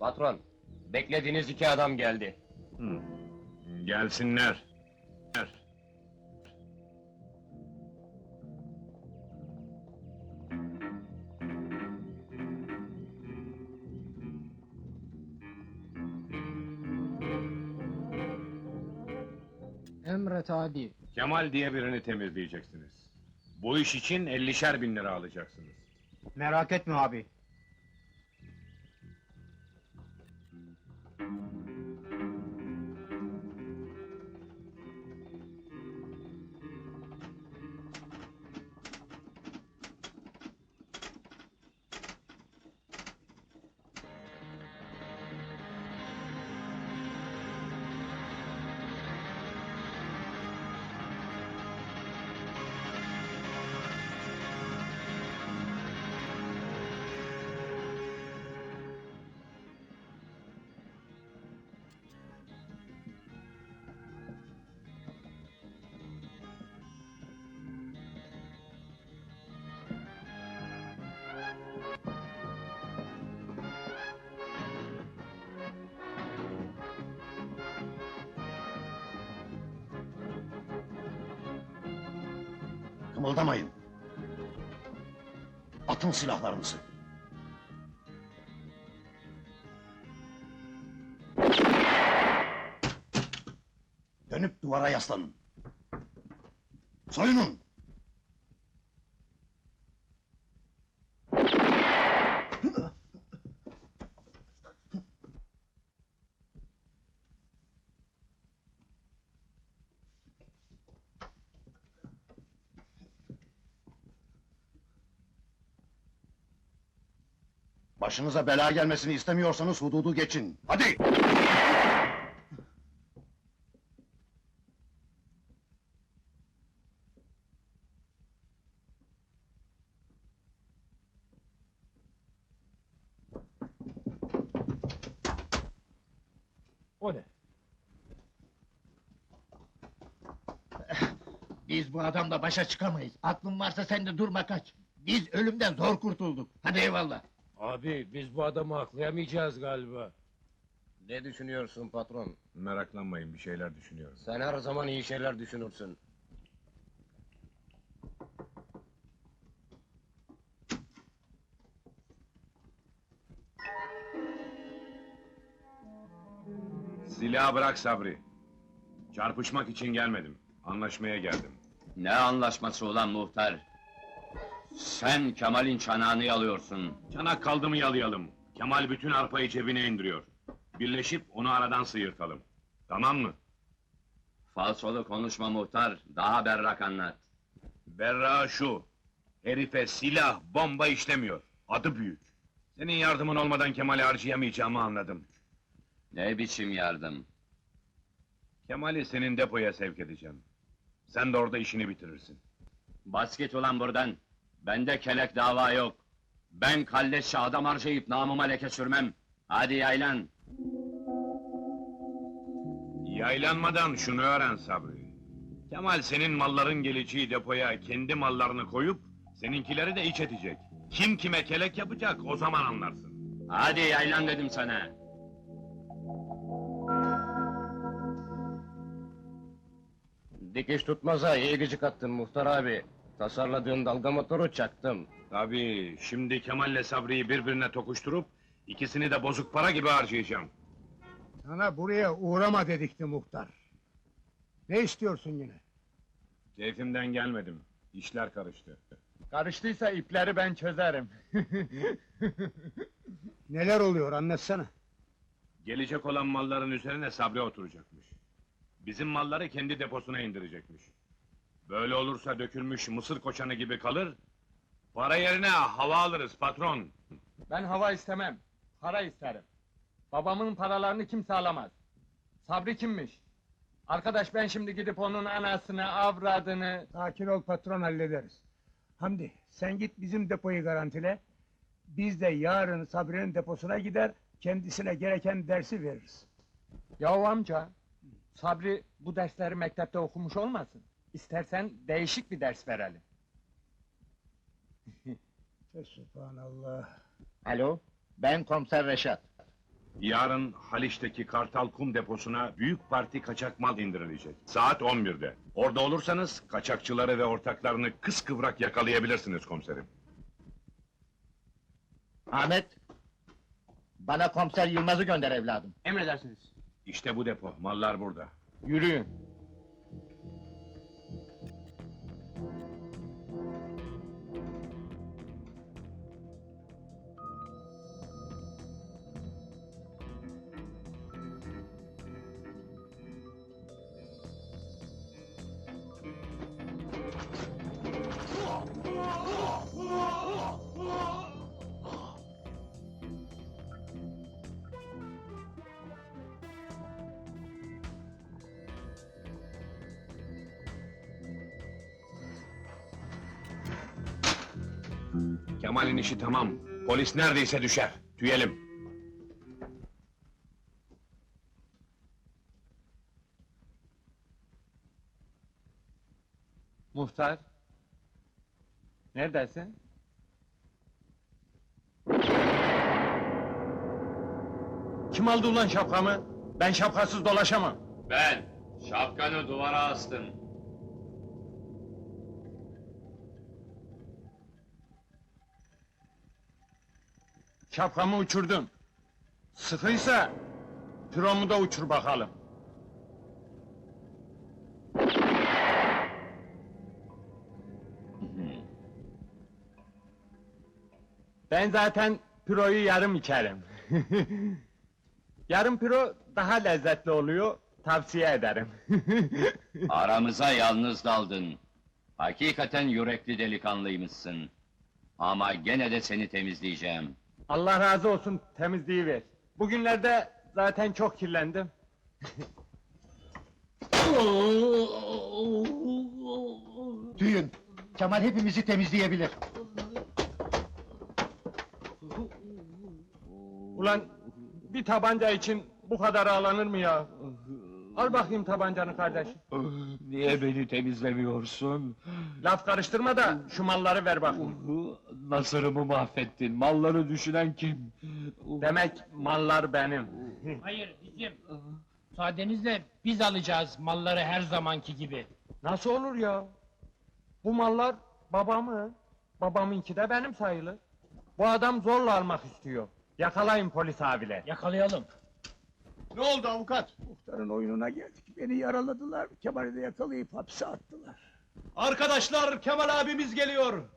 Patron, beklediğiniz iki adam geldi. Gelsinler. Emret adi. Kemal diye birini temizleyeceksiniz. Bu iş için 50'şer bin lira alacaksınız. Merak etme abi. Kımıldamayın. Atın silahlarınızı. Dönüp duvara yaslanın. Soyunun. Başınıza bela gelmesini istemiyorsanız hududu geçin. Hadi! O ne? Biz bu adamla başa çıkamayız. Aklın varsa sen de durma kaç. Biz ölümden zor kurtulduk. Hadi eyvallah. Abi biz bu adamı aklayamayacağız galiba. Ne düşünüyorsun patron? Meraklanmayın bir şeyler düşünüyorum. Sen her zaman iyi şeyler düşünürsün. Silahı bırak Sabri. Çarpışmak için gelmedim. Anlaşmaya geldim. Ne anlaşması ulan muhtar? Sen Kemal'in çanağını yalıyorsun. Çanak kaldı mı yalayalım. Kemal bütün arpayı cebine indiriyor. Birleşip onu aradan sıyırtalım. Tamam mı? Falsolu konuşma muhtar, daha berrak anlat. Berra şu. Herife silah, bomba işlemiyor. Adı büyük. Senin yardımın olmadan Kemal'i harcayamayacağımı anladım. Ne biçim yardım? Kemal'i senin depoya sevk edeceğim. Sen de orada işini bitirirsin. Bas git ulan buradan. Bende kelek dava yok. Ben kalleşçe adam harcayıp namıma leke sürmem. Hadi yaylan. Yaylanmadan şunu öğren Sabri. Kemal senin malların geleceği depoya kendi mallarını koyup... ...seninkileri de iç edecek. Kim kime kelek yapacak o zaman anlarsın. Hadi yaylan dedim sana. Dikiş tutmaza iyi gıcık attın muhtar abi. Tasarladığın dalga motoru çaktım. Tabii şimdi Kemal'le Sabri'yi birbirine tokuşturup... ...ikisini de bozuk para gibi harcayacağım. Sana buraya uğrama dedikti muhtar. Ne istiyorsun yine? Keyfimden gelmedim. İşler karıştı. Karıştıysa ipleri ben çözerim. Neler oluyor anlatsana. Gelecek olan malların üzerine Sabri oturacakmış. Bizim malları kendi deposuna indirecekmiş. Böyle olursa dökülmüş mısır koçanı gibi kalır... ...para yerine hava alırız patron. Ben hava istemem. Para isterim. Babamın paralarını kimse alamaz. Sabri kimmiş? Arkadaş ben şimdi gidip onun anasını, avradını... Sakin ol patron hallederiz. Hamdi sen git bizim depoyu garantile. Biz de yarın Sabri'nin deposuna gider, kendisine gereken dersi veririz. Yahu amca, Sabri bu dersleri mektepte okumuş olmasın? İstersen değişik bir ders verelim. Subhanallah. Alo, ben komiser Reşat. Yarın Haliç'teki Kartal Kum deposuna büyük parti kaçak mal indirilecek. Saat 11'de. Orada olursanız kaçakçıları ve ortaklarını kıskıvrak yakalayabilirsiniz komiserim. Ahmet, bana komiser Yılmaz'ı gönder evladım. Emredersiniz. İşte bu depo, mallar burada. Yürüyün. Kemal'in işi tamam. Polis neredeyse düşer. Tüyelim. Muhtar. Neredesin? Kim aldı ulan şapkamı? Ben şapkasız dolaşamam. Ben, şapkanı duvara astın. Şapkamı uçurdun. Sıkıysa piromu da uçur bakalım. Ben zaten piroyu yarım içerim. yarım piro daha lezzetli oluyor, tavsiye ederim. Aramıza yalnız daldın. Hakikaten yürekli delikanlıymışsın. Ama gene de seni temizleyeceğim. Allah razı olsun temizliği ver. Bugünlerde zaten çok kirlendim. Tüyün, Kemal hepimizi temizleyebilir. Ulan bir tabanca için bu kadar ağlanır mı ya? Al bakayım tabancanı kardeşim. Niye beni temizlemiyorsun? Laf karıştırma da şu malları ver bakayım. Nasırımı mahvettin, malları düşünen kim? Demek mallar benim. Hayır bizim. Müsaadenizle biz alacağız malları her zamanki gibi. Nasıl olur ya? Bu mallar babamın. Babamınki de benim sayılır. Bu adam zorla almak istiyor. Yakalayın polis abiler. Yakalayalım. Ne oldu avukat? Muhtarın oyununa geldik. Beni yaraladılar. Kemal'i de yakalayıp hapse attılar. Arkadaşlar Kemal abimiz geliyor.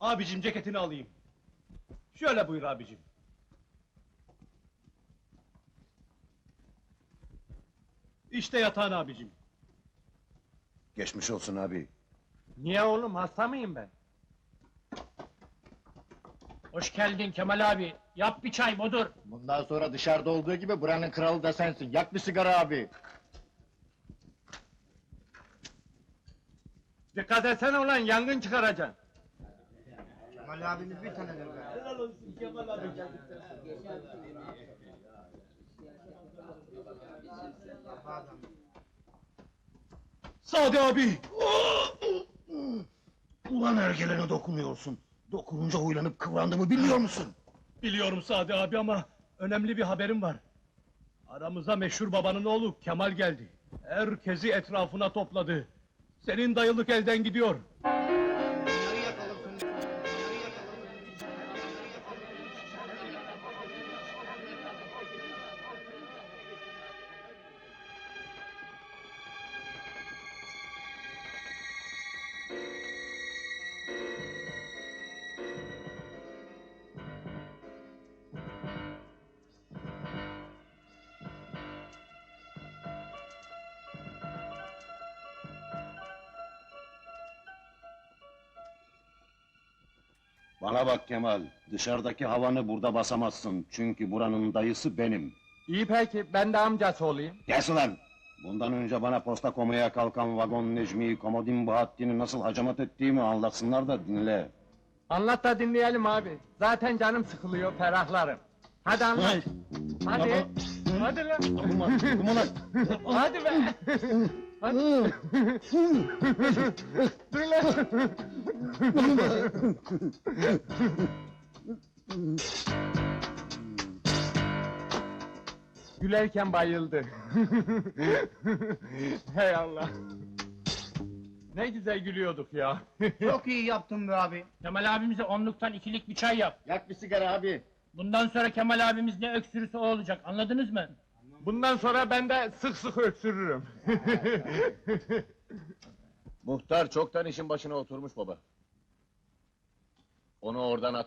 Abicim ceketini alayım. Şöyle buyur abicim. İşte yatağın abicim. Geçmiş olsun abi. Niye oğlum hasta mıyım ben? Hoş geldin Kemal abi. Yap bir çay budur. Bundan sonra dışarıda olduğu gibi buranın kralı da sensin. Yak bir sigara abi. Dikkat etsene ulan yangın çıkaracaksın. Sadi abi! Ulan ergelene dokunuyorsun. Dokununca huylanıp kıvrandığımı bilmiyor musun? Biliyorum Sadi abi ama önemli bir haberim var. Aramıza meşhur babanın oğlu Kemal geldi. Herkesi etrafına topladı. Senin dayılık elden gidiyor. Bana bak Kemal, dışarıdaki havanı burada basamazsın. Çünkü buranın dayısı benim. İyi peki ben de amcası olayım. Kes ulan! Bundan önce bana posta komaya kalkan vagon Necmi'yi, Komodin Bahattin'i nasıl hacamat ettiğimi anlatsınlar da dinle. Anlat da dinleyelim abi. Zaten canım sıkılıyor ferahlarım. Hadi anlat. Hadi. Hadi lan. Dokunma, dokunma lan. Hadi be. Hadi. Dur lan. Gülerken bayıldı. Hey Allah. Ne güzel gülüyorduk ya. Çok iyi yaptın be abi. Kemal abimize onluktan ikilik bir çay yap. Yak bir sigara abi. Bundan sonra Kemal abimiz ne öksürürse o olacak. Anladınız mı? Bundan sonra ben de sık sık öksürürüm. Muhtar çoktan işin başına oturmuş baba. Onu oradan at.